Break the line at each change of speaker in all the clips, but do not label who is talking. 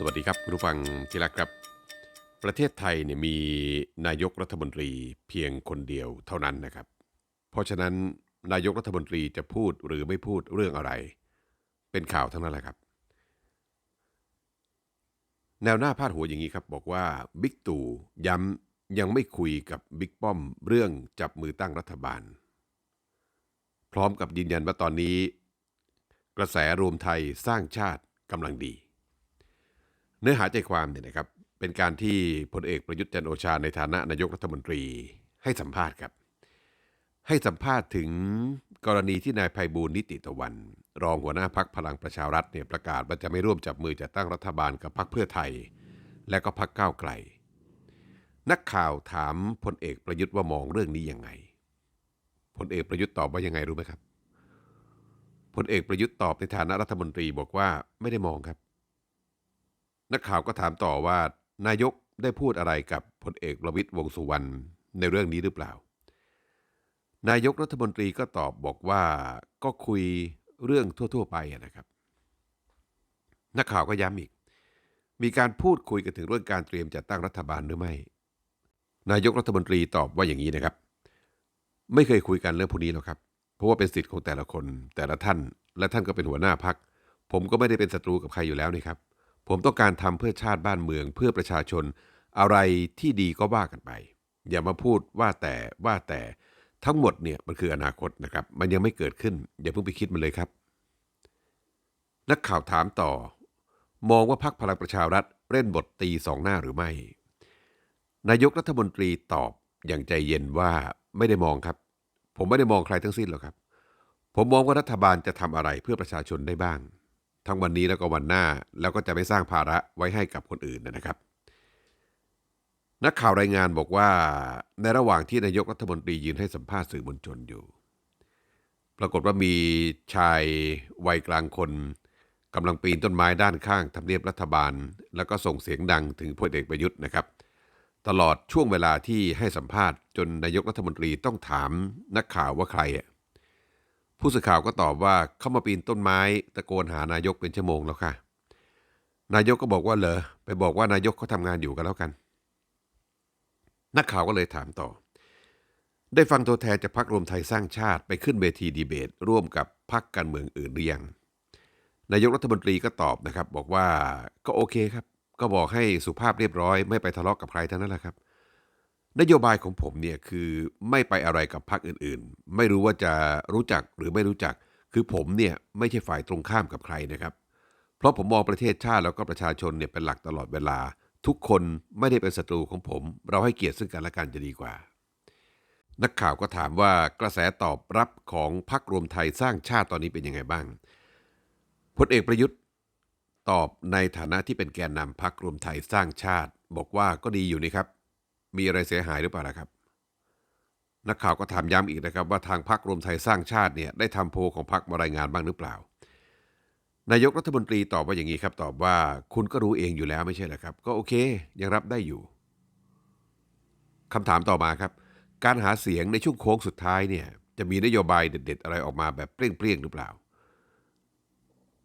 สวัสดีครับคุณผู้ฟังที่รักครับ ประเทศไทยเนี่ยมีนายกรัฐมนตรีเพียงคนเดียวเท่านั้นนะครับ เพราะฉะนั้นนายกรัฐมนตรีจะพูดหรือไม่พูดเรื่องอะไร เป็นข่าวทั้งนั้นแหละครับ แนวหน้าพาดหัวอย่างนี้ครับ บอกว่าบิ๊กตู่ย้ำยังไม่คุยกับบิ๊กป้อมเรื่องจับมือตั้งรัฐบาล พร้อมกับยืนยันว่าตอนนี้ กระแสรวมไทยสร้างชาติกำลังดี เนื้อหาใจความเนี่ยนะครับเป็นการที่พลเอกประยุทธ์จันโอชาในฐานะนายกรัฐมนตรีให้สัมภาษณ์ครับ ให้สัมภาษณ์ถึงกรณีที่นายไพบูลนิติตะวัน รองหัวหน้าพักพลังประชารัฐเนี่ยประกาศว่าจะไม่ร่วมจับมือจัดตั้งรัฐบาลกับพักเพื่อไทย และก็พักก้าวไกล นักข่าวถามพลเอกประยุทธ์ว่ามองเรื่องนี้ยังไงพลเอกประยุทธ์ตอบว่ายังไงรู้ไหมครับพลเอกประยุทธ์ตอบในฐานะรัฐมนตรีบอกว่าไม่ได้มองครับ นักข่าวก็ถามต่อว่านายกได้พูดอะไรกับพลเอกประวิตยวงสุวรรณในเรื่องนี้หรือเปล่า นายกรัฐมนตรีก็ตอบบอกว่าก็คุยเรื่องทั่ว ๆ ไปนะครับ นักข่าวก็ย้ำอีก มีการพูดคุยกันถึงเรื่องการเตรียมจัดตั้งรัฐบาลหรือไม่ นายกรัฐมนตรีตอบว่าอย่างนี้นะครับ ไม่เคยคุยกันเรื่องพวกนี้หรอกครับ เพราะว่าเป็นสิทธิ์ของแต่ละคนแต่ละท่าน และท่านก็เป็นหัวหน้าพัก ผมก็ไม่ได้เป็นศัตรูกับใครอยู่แล้วนี่ครับ ผมต้องการทำเพื่อชาติบ้านเมืองเพื่อประชาชน อะไรที่ดีก็ว่ากันไป อย่ามาพูดว่าแต่ว่าแต่ทั้งหมดเนี่ยมันคืออนาคตนะครับ มันยังไม่เกิดขึ้น อย่าเพิ่งไปคิดมันเลยครับ นักข่าวถามต่อ มองว่าพักพลังประชารัฐเล่นบทตีสองหน้าหรือไม่ นายกรัฐมนตรีตอบอย่างใจเย็นว่าไม่ได้มองครับ ผมไม่ได้มองใครทั้งสิ้นหรอกครับ ผมมองว่ารัฐบาลจะทำอะไรเพื่อประชาชนได้บ้าง ทั้งวันนี้แล้วก็วันหน้าแล้วก็จะไม่สร้างภาระไว้ให้กับคนอื่นนะครับ นักข่าวรายงานบอกว่า ในระหว่างที่นายกรัฐมนตรียืนให้สัมภาษณ์สื่อมวลชนอยู่ ปรากฏว่ามีชายวัยกลางคนกำลังปีนต้นไม้ด้านข้างทำเนียบรัฐบาล แล้วก็ส่งเสียงดังถึงพลเอกประยุทธ์นะครับ ตลอดช่วงเวลาที่ให้สัมภาษณ์จนนายกรัฐมนตรีต้องถามนักข่าวว่าใครอะ ผู้สื่อข่าวก็ตอบว่าเข้ามาปีนต้นไม้ตะโกนหานายกเป็นชั่วโมงแล้วค่ะ นายกก็บอกว่าเหรอไปบอกว่านายกเขาทำงานอยู่กันแล้วกัน นักข่าวก็เลยถามต่อ ได้ฟังตัวแทนจากพรรครวมไทยสร้างชาติไปขึ้นเวทีดีเบต ร่วมกับพรรคการเมืองอื่นหรือยังนายกรัฐมนตรีก็ตอบนะครับ บอกว่าก็โอเคครับ ก็บอกให้สุภาพเรียบร้อย ไม่ไปทะเลาะกับใครทั้งนั้นแหละครับ นโยบายของผมเนี่ยคือไม่ไปอะไรกับพรรคอื่นๆ ไม่รู้ว่าจะรู้จักหรือไม่รู้จัก คือผมเนี่ยไม่ใช่ฝ่ายตรงข้ามกับใครนะครับ เพราะผมมองประเทศชาติแล้วก็ประชาชนเนี่ยเป็นหลักตลอดเวลา ทุกคนไม่ได้เป็นศัตรูของผม เราให้เกียรติซึ่งกันและกันจะดีกว่า นักข่าวก็ถามว่ากระแสตอบรับของพรรครวมไทยสร้างชาติตอนนี้เป็นยังไงบ้างพลเอกประยุทธ์ตอบในฐานะที่เป็นแกนนำพรรครวมไทยสร้างชาติ บอกว่าก็ดีอยู่นี่ครับ มีอะไรเสียหายหรือเปล่าล่ะครับนักข่าวก็ถามย้ำอีกนะครับว่าทางพรรครวมไทยสร้างชาติเนี่ยได้ทำโพลของพรรคมารายงานบ้างหรือเปล่า นายกรัฐมนตรีตอบว่าอย่างนี้ครับ ตอบว่าคุณก็รู้เองอยู่แล้วไม่ใช่หรอครับ ก็โอเค ยังรับได้อยู่คำถามต่อมาครับ การหาเสียงในช่วงโค้งสุดท้ายเนี่ยจะมีนโยบายเด็ด ๆ อะไรออกมาแบบเปรี้ยงๆหรือเปล่า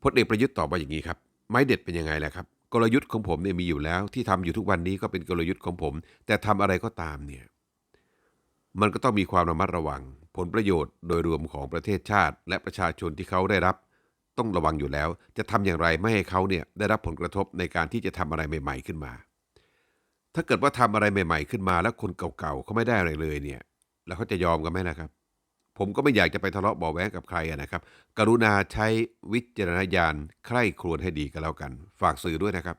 พลเอกประยุทธ์ตอบว่าอย่างนี้ครับ ไม้เด็ดเป็นยังไงล่ะครับ กลยุทธ์ของผมเนี่ยมีอยู่แล้ว ที่ทำอยู่ทุกวันนี้ก็เป็นกลยุทธ์ของผม แต่ทำอะไรก็ตามเนี่ยมันก็ต้องมีความระมัดระวัง ผลประโยชน์โดยรวมของประเทศชาติ และประชาชนที่เขาได้รับ ต้องระวังอยู่แล้ว จะทำอย่างไรไม่ให้เขาเนี่ยได้รับผลกระทบในการที่จะทำอะไรใหม่ ๆขึ้นมา ถ้าเกิดว่าทำอะไรใหม่ ๆ ขึ้นมา แล้วคนเก่าๆเขาไม่ได้อะไรเลยเนี่ย แล้วเขาจะยอมกันไหมนะครับ ผมก็ไม่อยากจะไปทะเลาะเบาะแว้งกับใครนะครับ กรุณาใช้วิจารณญาณใคร่ครวญให้ดีกันแล้วกัน ฝากสื่อด้วยนะครับ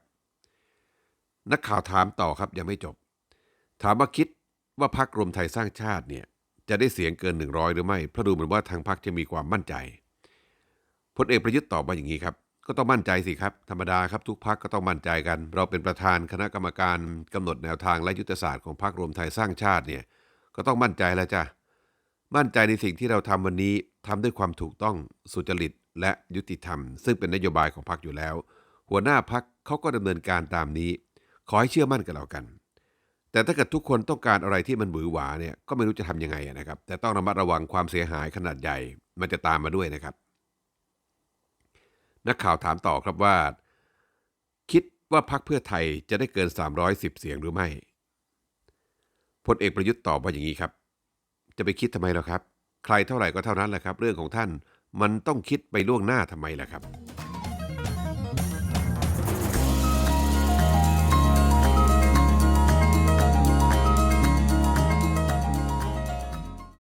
นักข่าวถามต่อครับยังไม่จบ ถามว่าคิดว่าพรรครวมไทยสร้างชาติเนี่ยจะได้เสียงเกิน 100 หรือไม่เพราะดูเหมือนว่าทางพรรคจะมีความมั่นใจพลเอกประยุทธ์ตอบมาอย่างนี้ครับ ก็ต้องมั่นใจสิครับ ธรรมดาครับทุกพรรคก็ต้องมั่นใจกัน เราเป็นประธานคณะกรรมการกำหนดแนวทางและยุทธศาสตร์ของพรรครวมไทยสร้างชาติเนี่ยก็ต้องมั่นใจแล้วจ้ะ มั่นใจในสิ่งที่เราทำวันนี้ทำด้วยความถูกต้องสุจริตและยุติธรรม ซึ่งเป็นนโยบายของพรรคอยู่แล้ว หัวหน้าพรรคเขาก็ดำเนินการตามนี้ ขอให้เชื่อมั่นกันแล้วกัน แต่ถ้าเกิดทุกคนต้องการอะไรที่มันหวือหวาเนี่ยก็ไม่รู้จะทำยังไงนะครับ แต่ต้องระมัดระวังความเสียหายขนาดใหญ่ มันจะตามมาด้วยนะครับ นักข่าวถามต่อครับว่า คิดว่าพักเพื่อไทยจะได้เกิน 310 เสียงหรือไม่พลเอกประยุทธ์ตอบว่าอย่างนี้ครับ จะไปคิดทำไมหรอครับ ใครเท่าไหร่ก็เท่านั้นแหละครับ เรื่องของท่านมันต้องคิดไปล่วงหน้าทำไมล่ะครับ